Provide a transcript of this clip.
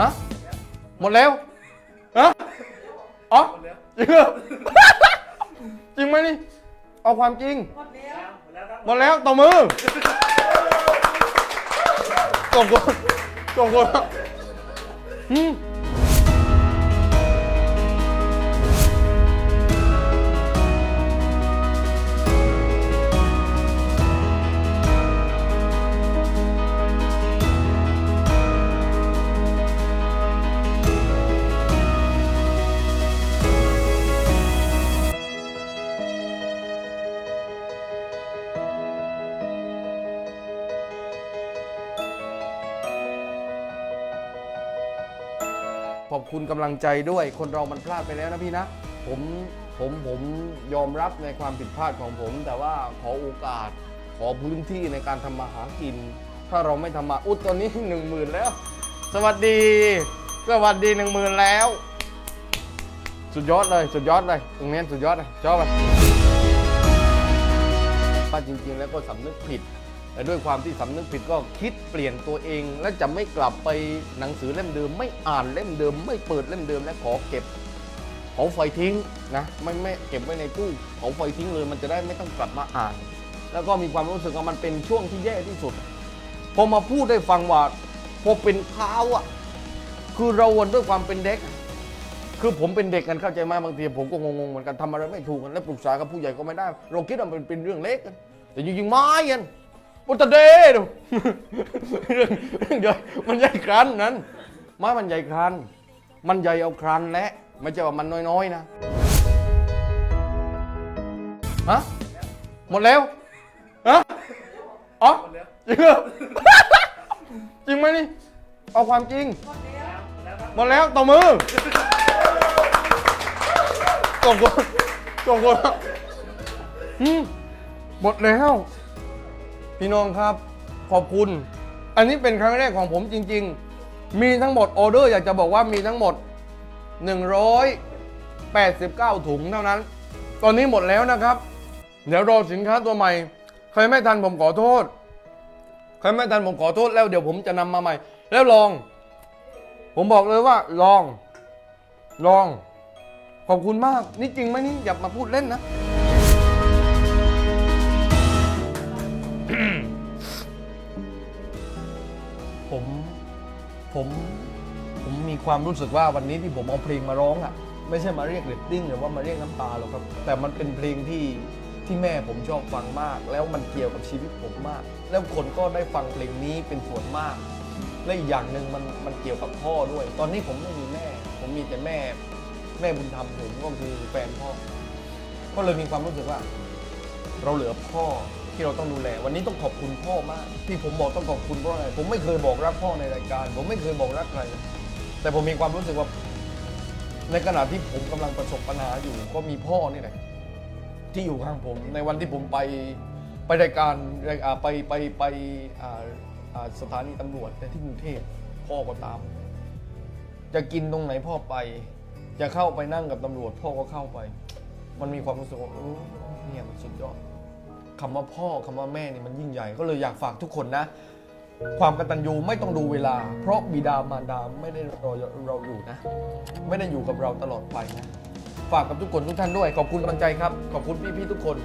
ฮะหมดแล้วฮะอ๋อจริงเหรอ จริงไหมนี่ เอาความจริง หมดแล้วต่อมือส่งคนส่งคนอืม ขอบคุณกำลังใจด้วย คนเรามันพลาดไปแล้วนะพี่นะ ผมผมผมยอมรับในความผิดพลาดของผม แต่ว่าขอโอกาสขอพื้นที่ในการทำมาหากิน ถ้าเราไม่ทำมาอุดตอนนี้หนึ่งหมื่นแล้ว สวัสดี สวัสดีหนึ่งหมื่นแล้ว สุดยอดเลยสุดยอดเลยตรงนี้สุดยอดเลยชอบอะว่าจริง ๆ แล้วก็สำนึกผิด แต่ด้วยความที่สำนึกผิดก็คิดเปลี่ยนตัวเอง และจะไม่กลับไปหนังสือเล่มเดิม ไม่อ่านเล่มเดิม ไม่เปิดเล่มเดิมและขอเก็บเผาไฟทิ้งนะไม่ไม่เก็บไว้ในตู้เผาไฟทิ้งเลย มันจะได้ไม่ต้องกลับมาอ่าน แล้วก็มีความรู้สึกว่ามันเป็นช่วงที่แย่ที่สุดพอมาพูดได้ฟังว่าพอเป็นข้าวอะคือเราวนด้วยความเป็นเด็ก คือผมเป็นเด็กกันเข้าใจไหมบางทีผมก็งงๆเหมือนกันทำอะไรไม่ถูกกันแล้วปรึกษากับผู้ใหญ่ก็ไม่ได้ เราคิดว่ามันเป็นเรื่องเล็กกันแต่จริงๆไม่กัน ปุตตะเดดูเรื่องเรื่องใหญ่มันใหญ่ครั้นนั้นไม้มันใหญ่ครั้นมันใหญ่เอาครั้นและไม่ใช่ว่ามันน้อยๆนะฮะหมดแล้วฮะอ๋อจริงเหรอจริงไหมนี่เอาความจริงหมดแล้วต่อมือส่งคนส่งคนอืมหมดแล้ว พี่น้องครับขอบคุณ อันนี้เป็นครั้งแรกของผมจริง ๆ มีทั้งหมดออเดอร์อยากจะบอกว่ามีทั้งหมด 189 ถุงเท่านั้น ตอนนี้หมดแล้วนะครับ เดี๋ยวรอสินค้าตัวใหม่ ใครไม่ทันผมขอโทษ ใครไม่ทันผมขอโทษแล้วเดี๋ยวผมจะนำมาใหม่ แล้วลอง ผมบอกเลยว่าลอง ลอง ขอบคุณมาก นี่จริงไหมนี่อย่ามาพูดเล่นนะ ผมผมผมมีความรู้สึกว่าวันนี้ที่ผมเอาเพลงมาร้องอะ ไม่ใช่มาเรียกเรตติ้งหรือว่ามาเรียกน้ำตาหรอกครับ แต่มันเป็นเพลงที่ที่แม่ผมชอบฟังมาก แล้วมันเกี่ยวกับชีวิตผมมาก แล้วคนก็ได้ฟังเพลงนี้เป็นส่วนมากและอีกอย่างหนึ่งมันมันเกี่ยวกับพ่อด้วย ตอนนี้ผมไม่มีแม่ ผมมีแต่แม่ แม่บุญธรรมผมก็คือแฟนพ่อ ก็เลยมีความรู้สึกว่า เราเหลือพ่อ ที่เราต้องดูแล วันนี้ต้องขอบคุณพ่อมากที่ผมบอกต้องขอบคุณเพราะอะไรผมไม่เคยบอกรักพ่อในรายการ ผมไม่เคยบอกรักใครแต่ผมมีความรู้สึกว่า ในขณะที่ผมกำลังประสบปัญหาอยู่ ก็มีพ่อนี่แหละที่อยู่ข้างผม ในวันที่ผมไปไปรายการไปไปไปสถานีตำรวจที่กรุงเทพพ่อก็ตาม จะกินตรงไหนพ่อไป จะเข้าไปนั่งกับตำรวจ พ่อก็เข้าไป มันมีความรู้สึกว่าเออเนี่ยมันสุดยอด คำว่าพ่อคำว่าแม่นี่มันยิ่งใหญ่ ก็เลยอยากฝากทุกคนนะ ความกตัญญูไม่ต้องดูเวลา เพราะบิดามารดาไม่ได้รอเราอยู่นะ ไม่ได้อยู่กับเราตลอดไปนะ ฝากกับทุกคนทุกท่านด้วย ขอบคุณกำลังใจครับ ขอบคุณพี่ๆทุกคน